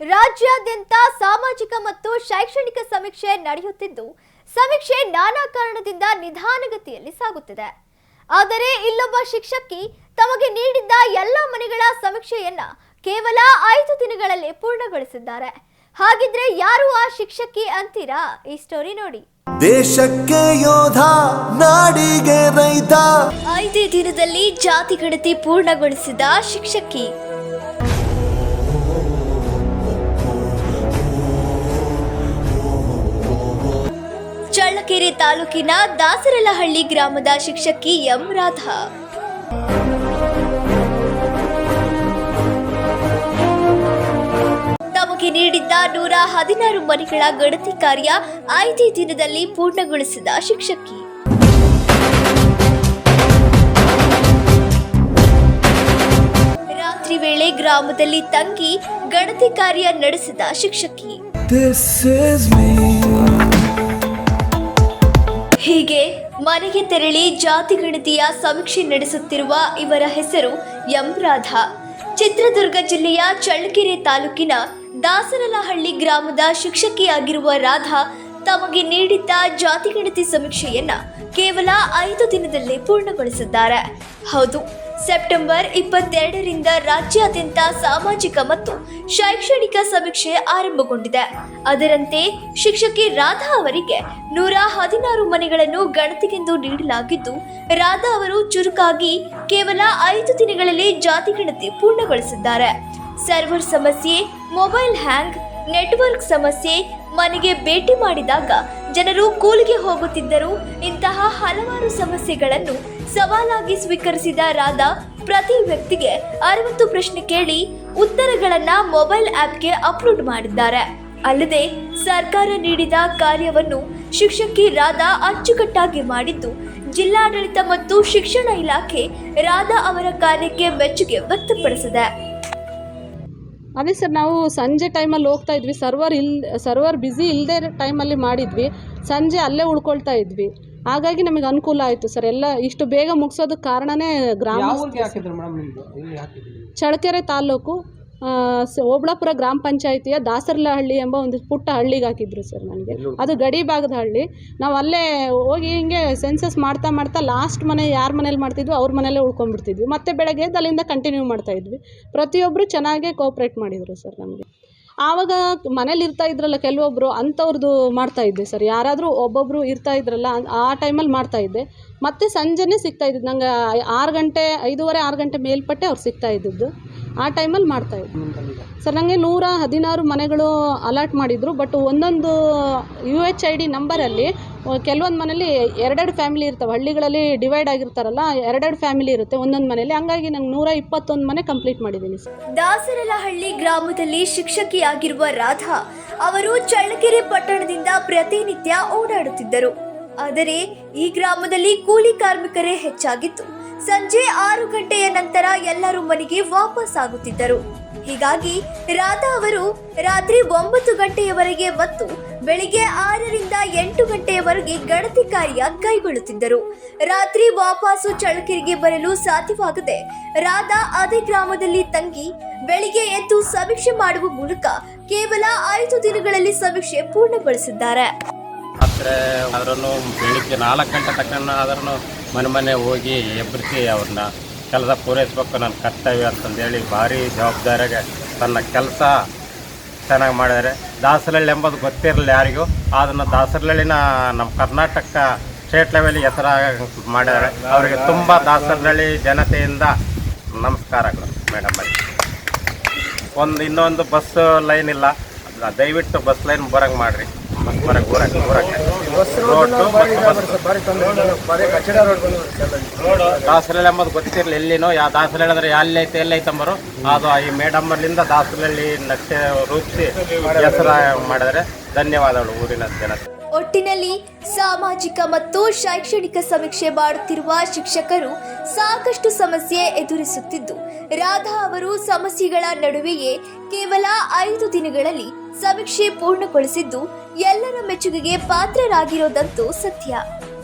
ರಾಜ್ಯಾದ್ಯಂತ ಸಾಮಾಜಿಕ ಮತ್ತು ಶೈಕ್ಷಣಿಕ ಸಮೀಕ್ಷೆ ನಡೆಯುತ್ತಿದ್ದು ಸಮೀಕ್ಷೆ ನಾನಾ ಕಾರಣದಿಂದ ನಿಧಾನಗತಿಯಲ್ಲಿ ಸಾಗುತ್ತಿದೆ. ಆದರೆ ಇಲ್ಲೊಬ್ಬ ಶಿಕ್ಷಕಿ ತಮಗೆ ನೀಡಿದ್ದ ಎಲ್ಲ ಮನೆಗಳ ಸಮೀಕ್ಷೆಯನ್ನ ಕೇವಲ ಐದು ದಿನಗಳಲ್ಲಿ ಪೂರ್ಣಗೊಳಿಸಿದ್ದಾರೆ. ಹಾಗಿದ್ರೆ ಯಾರು ಆ ಶಿಕ್ಷಕಿ ಅಂತೀರಾ? ಈ ಸ್ಟೋರಿ ನೋಡಿ. ದೇಶಕ್ಕೆ ಯೋಧ ನಾಡಿಗೆ ರೈತ. ಐದೇ ದಿನದಲ್ಲಿ ಜಾತಿ ಗಣತಿ ಪೂರ್ಣಗೊಳಿಸಿದ ಶಿಕ್ಷಕಿ. ಚಳ್ಳಕೆರೆ ತಾಲೂಕಿನ ದಾಸರಲಹಳ್ಳಿ ಗ್ರಾಮದ ಶಿಕ್ಷಕಿ ಎಂ ರಾಧಾ. ತಮಗೆ ನೀಡಿದ್ದ ನೂರ ಹದಿನಾರು ಮನೆಗಳ ಗಣತಿ ಕಾರ್ಯ ಐದೇ ದಿನದಲ್ಲಿ ಪೂರ್ಣಗೊಳಿಸಿದ ಶಿಕ್ಷಕಿ. ರಾತ್ರಿ ವೇಳೆ ಗ್ರಾಮದಲ್ಲಿ ತಂಗಿ ಗಣತಿ ಕಾರ್ಯ ನಡೆಸಿದ ಶಿಕ್ಷಕಿ. This is ಮೀ ಮನೆಗೆ ತೆರಳಿ ಜಾತಿ ಗಣತಿಯ ಸಮೀಕ್ಷೆ ನಡೆಸುತ್ತಿರುವ ಇವರ ಹೆಸರು ಎಂ ರಾಧಾ. ಚಿತ್ರದುರ್ಗ ಜಿಲ್ಲೆಯ ಚಳ್ಳಕೆರೆ ತಾಲೂಕಿನ ದಾಸರಲಹಳ್ಳಿ ಗ್ರಾಮದ ಶಿಕ್ಷಕಿಯಾಗಿರುವ ರಾಧಾ ತಮಗೆ ನೀಡಿದ್ದ ಜಾತಿ ಗಣತಿ ಸಮೀಕ್ಷೆಯನ್ನ ಕೇವಲ ಐದು ದಿನದಲ್ಲೇ ಪೂರ್ಣಗೊಳಿಸಿದ್ದಾರೆ. ಹೌದು ಸೆಪ್ಟೆಂಬರ್ ಇಪ್ಪತ್ತೆರಡರಿಂದ ರಾಜ್ಯಾದ್ಯಂತ ಸಾಮಾಜಿಕ ಮತ್ತು ಶೈಕ್ಷಣಿಕ ಸಮೀಕ್ಷೆ ಆರಂಭಗೊಂಡಿದೆ. ಅದರಂತೆ ಶಿಕ್ಷಕಿ ರಾಧಾ ಅವರಿಗೆ ನೂರ ಹದಿನಾರು ಮನೆಗಳನ್ನು ಗಣತಿಗೆಂದು ನೀಡಲಾಗಿದ್ದು, ರಾಧಾ ಅವರು ಚುರುಕಾಗಿ ಕೇವಲ ಐದು ದಿನಗಳಲ್ಲಿ ಜಾತಿ ಗಣತಿ ಪೂರ್ಣಗೊಳಿಸಿದ್ದಾರೆ. ಸರ್ವರ್ ಸಮಸ್ಯೆ, ಮೊಬೈಲ್ ಹ್ಯಾಂಗ್, ನೆಟ್ವರ್ಕ್ ಸಮಸ್ಯೆ, ಮನೆಗೆ ಭೇಟಿ ಮಾಡಿದಾಗ ಜನರು ಕೂಲಿಗೆ ಹೋಗುತ್ತಿದ್ದರು ಇಂತಹ ಹಲವಾರು ಸಮಸ್ಯೆಗಳನ್ನು ಸವಾಲಾಗಿ ಸ್ವೀಕರಿಸಿದ ರಾಧಾ ಪ್ರತಿ ವ್ಯಕ್ತಿಗೆ ಅರವತ್ತು ಪ್ರಶ್ನೆ ಕೇಳಿ ಉತ್ತರಗಳನ್ನ ಮೊಬೈಲ್ ಆಪ್ಗೆ ಅಪ್ಲೋಡ್ ಮಾಡಿದ್ದಾರೆ. ಅಲ್ಲದೆ ಸರ್ಕಾರ ನೀಡಿದ ಕಾರ್ಯವನ್ನು ಶಿಕ್ಷಕಿ ರಾಧಾ ಅಚ್ಚುಕಟ್ಟಾಗಿ ಮಾಡಿದ್ದು, ಜಿಲ್ಲಾಡಳಿತ ಮತ್ತು ಶಿಕ್ಷಣ ಇಲಾಖೆ ರಾಧಾ ಅವರ ಕಾರ್ಯಕ್ಕೆ ಮೆಚ್ಚುಗೆ ವ್ಯಕ್ತಪಡಿಸಿದೆ. ಅದೇ ಸರ್, ನಾವು ಸಂಜೆ ಟೈಮಲ್ಲಿ ಹೋಗ್ತಾ ಇದ್ವಿ. ಸರ್ವರ್ ಇಲ್, ಸರ್ವರ್ ಬ್ಯುಸಿ ಇಲ್ಲದೆ ಟೈಮಲ್ಲಿ ಮಾಡಿದ್ವಿ. ಸಂಜೆ ಅಲ್ಲೇ ಉಳ್ಕೊಳ್ತಾ ಇದ್ವಿ. ಹಾಗಾಗಿ ನಮಗೆ ಅನುಕೂಲ ಆಯಿತು ಸರ್. ಎಲ್ಲ ಇಷ್ಟು ಬೇಗ ಮುಗಿಸೋದಕ್ಕೆ ಕಾರಣನೇ ಗ್ರಾಮ ಚಳಕೆರೆ ಚಳ್ಳಕೆರೆ ತಾಲೂಕು ಸ- ಓಬಳಾಪುರ ಗ್ರಾಮ ಪಂಚಾಯಿತಿಯ ದಾಸರಲಹಳ್ಳಿ ಎಂಬ ಒಂದು ಪುಟ್ಟ ಹಳ್ಳಿಗೆ ಹಾಕಿದ್ರು ಸರ್ ನನಗೆ ಅದು ಗಡಿ ಭಾಗದ ಹಳ್ಳಿ. ನಾವು ಅಲ್ಲೇ ಹೋಗಿ ಹಿಂಗೆ ಸೆನ್ಸಸ್ ಮಾಡ್ತಾ ಮಾಡ್ತಾ ಲಾಸ್ಟ್ ಮನೆ ಯಾರ ಮನೇಲಿ ಮಾಡ್ತಿದ್ವಿ ಅವ್ರ ಮನೇಲೇ ಉಳ್ಕೊಂಡ್ಬಿಡ್ತಿದ್ವಿ. ಮತ್ತೆ ಬೆಳಗ್ಗೆ ಎದ್ದು ಅಲ್ಲಿಂದ ಕಂಟಿನ್ಯೂ ಮಾಡ್ತಾ ಇದ್ವಿ. ಪ್ರತಿಯೊಬ್ಬರು ಚೆನ್ನಾಗೇ ಕೋಪ್ರೇಟ್ ಮಾಡಿದರು ಸರ್ ನಮಗೆ. ಆವಾಗ ಮನೇಲಿ ಇರ್ತಾ ಇದ್ರಲ್ಲ ಕೆಲವೊಬ್ಬರು ಅಂಥವ್ರದ್ದು ಮಾಡ್ತಾ ಇದ್ದೆ ಸರ್. ಯಾರಾದರೂ ಒಬ್ಬೊಬ್ಬರು ಇರ್ತಾ ಇದ್ರಲ್ಲ ಆ ಟೈಮಲ್ಲಿ ಮಾಡ್ತಾ ಇದ್ದೆ. ಮತ್ತೆ ಸಂಜೆನೇ ಸಿಗ್ತಾ ಇದ್ದಿದ್ದು. ನಂಗೆ ಆರು ಗಂಟೆ, ಐದೂವರೆ, ಆರು ಗಂಟೆ ಮೇಲ್ಪಟ್ಟೆ ಅವ್ರು ಸಿಗ್ತಾ ಇದ್ದಿದ್ದು. ಆ ಟೈಮಲ್ಲಿ ಮಾಡ್ತಾ ಇದ್ದರು ಸರ್ ನನಗೆ ನೂರ ಹದಿನಾರು ಮನೆಗಳು ಅಲಾಟ್ ಮಾಡಿದರು, ಬಟ್ ಒಂದೊಂದು ಯು ಎಚ್ ಐ ಡಿ ನಂಬರಲ್ಲಿ ಕೆಲವೊಂದು ಮನೇಲಿ ಎರಡೆರಡು ಫ್ಯಾಮಿಲಿ ಇರ್ತವೆ. ಹಳ್ಳಿಗಳಲ್ಲಿ ಡಿವೈಡ್ ಆಗಿರ್ತಾರಲ್ಲ, ಎರಡೆರಡು ಫ್ಯಾಮಿಲಿ ಇರುತ್ತೆ ಒಂದೊಂದು ಮನೇಲಿ. ಹಂಗಾಗಿ ನಂಗೆ ನೂರ ಇಪ್ಪತ್ತೊಂದು ಮನೆ ಕಂಪ್ಲೀಟ್ ಮಾಡಿದ್ದೀನಿ ಸರ್. ದಾಸರಲಹಳ್ಳಿ ಗ್ರಾಮದಲ್ಲಿ ಶಿಕ್ಷಕಿಯಾಗಿರುವ ರಾಧಾ ಅವರು ಚಳ್ಳಕೆರೆ ಪಟ್ಟಣದಿಂದ ಪ್ರತಿನಿತ್ಯ ಓಡಾಡುತ್ತಿದ್ದರು. ಆದರೆ ಈ ಗ್ರಾಮದಲ್ಲಿ ಕೂಲಿ ಕಾರ್ಮಿಕರೇ ಹೆಚ್ಚಾಗಿದ್ದು ಸಂಜೆ ಆರು ಗಂಟೆಯ ನಂತರ ಎಲ್ಲರೂ ಮನೆಗೆ ವಾಪಸ್ ಆಗುತ್ತಿದ್ದರು. ಹೀಗಾಗಿ ರಾಧಾ ಅವರು ರಾತ್ರಿ ಒಂಬತ್ತು ಗಂಟೆಯವರೆಗೆ ಮತ್ತು ಬೆಳಿಗ್ಗೆ ಆರರಿಂದ ಎಂಟು ಗಂಟೆಯವರೆಗೆ ಗಣತಿ ಕಾರ್ಯ ಕೈಗೊಳ್ಳುತ್ತಿದ್ದರು. ರಾತ್ರಿ ವಾಪಸು ಚಳಕೆರೆಗೆ ಬರಲು ಸಾಧ್ಯವಾಗದೆ ರಾಧಾ ಅದೇ ಗ್ರಾಮದಲ್ಲಿ ತಂಗಿ ಬೆಳಿಗ್ಗೆ ಎದ್ದು ಸಮೀಕ್ಷೆ ಮಾಡುವ ಮೂಲಕ ಕೇವಲ ಐದು ದಿನಗಳಲ್ಲಿ ಸಮೀಕ್ಷೆ ಪೂರ್ಣಗೊಳಿಸಿದ್ದಾರೆ. ಆದರೆ ಆದ್ರೂ ಬೆಳಿಗ್ಗೆ ನಾಲ್ಕು ಗಂಟೆ ತಕ್ಕ ಆದ್ರೂ ಮನೆ ಮನೆ ಹೋಗಿ ಎಬ್ಬರಿಸಿ ಅವ್ರನ್ನ ಕೆಲಸ ಪೂರೈಸ್ಬೇಕು ನನ್ನ ಕರ್ತವ್ಯ ಅಂತಂದೇಳಿ ಭಾರಿ ಜವಾಬ್ದಾರಿಗೆ ತನ್ನ ಕೆಲಸ ಚೆನ್ನಾಗಿ ಮಾಡಿದ್ದಾರೆ ದಾಸರಳ್ಳಿ ಎಂಬುದು ಗೊತ್ತಿರಲಿಲ್ಲ ಯಾರಿಗೂ ಅದನ್ನು ದಾಸರಳ್ಳಿನ ನಮ್ಮ ಕರ್ನಾಟಕ ಸ್ಟೇಟ್ ಲೆವೆಲ್ ಹೆಸರ ಮಾಡಿದ್ದಾರೆ ಅವರಿಗೆ ತುಂಬ ದಾಸರಳ್ಳಿ ಜನತೆಯಿಂದ ನಮಸ್ಕಾರಗಳು ಮೇಡಮ್ ಒಂದು ಇನ್ನೊಂದು ಬಸ್ ಲೈನ್ ಇಲ್ಲ. ದಯವಿಟ್ಟು ಬಸ್ ಲೈನ್ ಬರೋಂಗೆ ಮಾಡ್ರಿ. ದಾಸರಳ್ಳಿ ಎಂಬುದು ಗೊತ್ತಿರಲಿಲ್ಲ ಎಲ್ಲಿನೋ. ಯಾವ ದಾಸರಳ್ಳಿ ಹೇಳಿದ್ರೆ ಎಲ್ಲಿ ಐತೆ ಎಲ್ಲಿ ಐತಂಬರು ಅದು ಈ ಮೇಡಮ್ಮಲ್ಲಿಂದ ದಾಸರಳ್ಳಿ ನಕ್ಷೆ ರೂಪಿಸಿ ಹೆಸರ ಮಾಡಿದರೆ ಧನ್ಯವಾದಗಳು ಊರಿನ ಜನತೆ. ಒಟ್ಟಿನಲ್ಲಿ ಸಾಮಾಜಿಕ ಮತ್ತು ಶೈಕ್ಷಣಿಕ ಸಮೀಕ್ಷೆ ಮಾಡುತ್ತಿರುವ ಶಿಕ್ಷಕರು ಸಾಕಷ್ಟು ಸಮಸ್ಯೆ ಎದುರಿಸುತ್ತಿದ್ದು ರಾಧಾ ಅವರು ಸಮಸ್ಯೆಗಳ ನಡುವೆಯೇ ಕೇವಲ ಐದು ದಿನಗಳಲ್ಲಿ ಸಮೀಕ್ಷೆ ಪೂರ್ಣಗೊಳಿಸಿದ್ದು ಎಲ್ಲರ ಮೆಚ್ಚುಗೆಗೆ ಪಾತ್ರರಾಗಿರೋದಂತೂ ಸತ್ಯ.